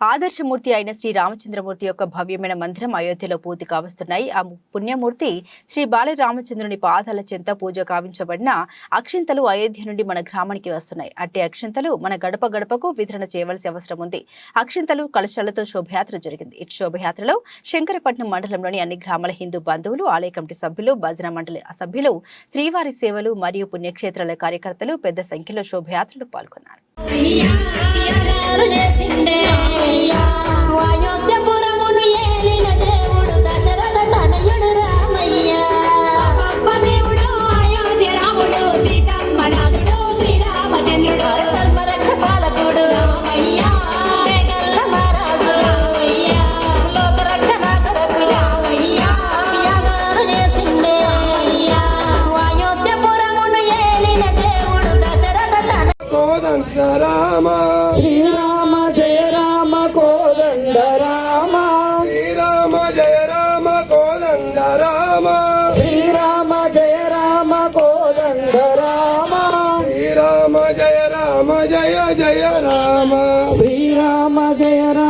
ఆదర్శమూర్తి అయిన శ్రీ రామచంద్రమూర్తి యొక్క భవ్యమైన మందిరం అయోధ్యలో పూర్తి కావస్తున్నాయి. ఆ పుణ్యమూర్తి శ్రీ బాలి రామచంద్రుని పాదాల చెంత పూజ కావించబడిన అక్షింతలు అయోధ్య నుండి మన గ్రామానికి వస్తున్నాయి. అట్టి అక్షింతలు మన గడప గడపకు వితరణ చేయవలసిన అవసరం ఉంది. అక్షింతలు కలశాలతో శోభయాత్ర జరిగింది. ఇటు శోభయాత్రలో శంకరపట్నం మండలంలోని అన్ని గ్రామాల హిందూ బంధువులు ఆలయ కమిటీ సభ్యులు భజన మండలి సభ్యులు శ్రీవారి సేవలు మరియు పుణ్యక్షేత్రాల కార్యకర్తలు పెద్ద సంఖ్యలో శోభయాత్రలు పాల్గొన్నారు. కోదండ రామ. శ్రీరామ జయ రామ కోదండ రామ. శ్రీరామ జయ రామ కోదండ రామ. శ్రీరామ జయ రామ కోదండ రామ. శ్రీరామ జయ రామ జయ జయ రామ. శ్రీరామ జయ రామ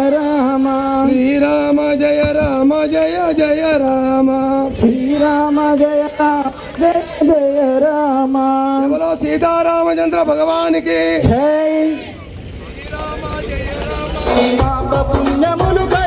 జయ జయ రామ. శ్రీరామ జయ రామ జయ జయ రామ. బలో సీతారామచంద్ర భగవానికి. జై. పాప పుణ్యములు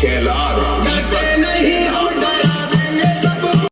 खेला नहीं।